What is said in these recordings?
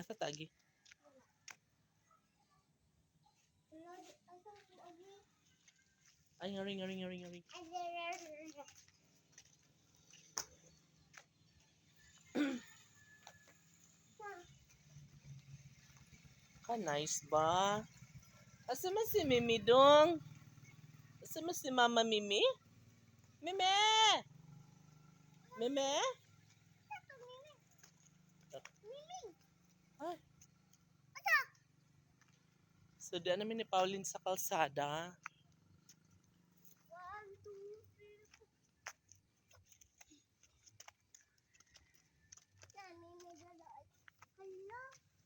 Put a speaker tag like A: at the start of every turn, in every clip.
A: Asa tagi? Ay, ngari, ngari, ngari, ngari. Ka nice ba? Asa man si Mimi dong? Asa man si Mama Mimi? Mimi! Mimi? Ay. So, di namin ni Pauline sa kalsada.
B: One, two, three, four. Hala,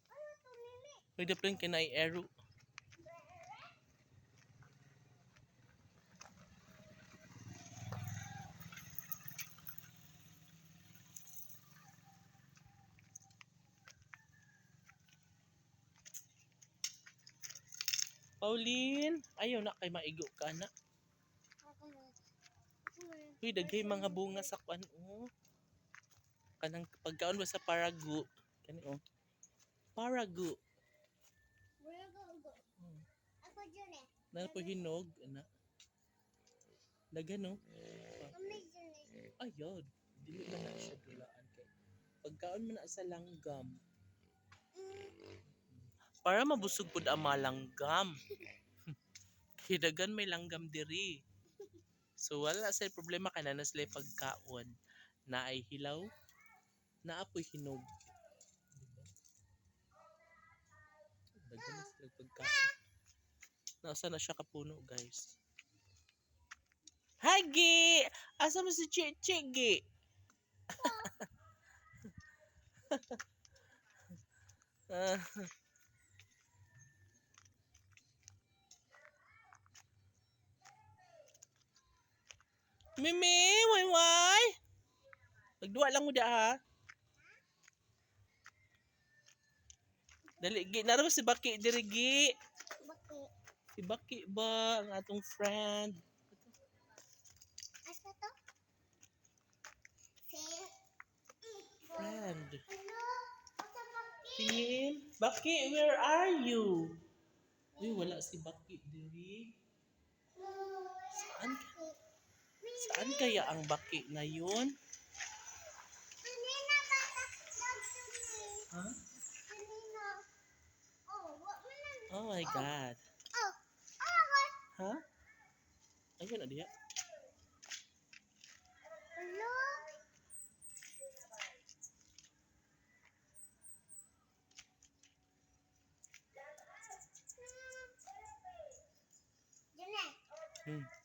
B: ano to, Mimi?
A: May daplang kinay Eru. Pauline, ayaw na kay maigo ka na. Uy, daghay mga bunga sa kwan oh. Kanang pagkaon ba sa paragu? Kani oh. Paragu.
B: Where go, go?
A: Hmm.
B: Ako dyan eh.
A: Na po hinog ana. Dagan no.
B: Eh.
A: Ayod. Dili na na siya dulaan kay. Pagkaon man na sa langgam.
B: Mm,
A: Para mabusog pud ang malanggam. Hidagan may langgam diri. So wala say problema kana na sila pagkaon na ay hilaw na apoy hinog. Dagan na sila pagkaon. Nasa na siya kapuno guys. Hi Gi! Asa mo si Chichi Gi? Ah. Mimi, way way. Nagduwa lang mo da ha. Dali, gi, naroon si Baki diri gi.
B: Bakit?
A: Si Baki ba, ang atong friend.
B: Asa to? Si?
A: Friend.
B: Asa bakit?
A: Tingin. Baki, where are you? Uy, wala si Baki diri. Saan, saan kaya ang Baki
B: takdag
A: Ha?
B: Kanina. Oh,
A: my God. Ha? Ayun na diya.
B: Diyan eh.
A: Hmm.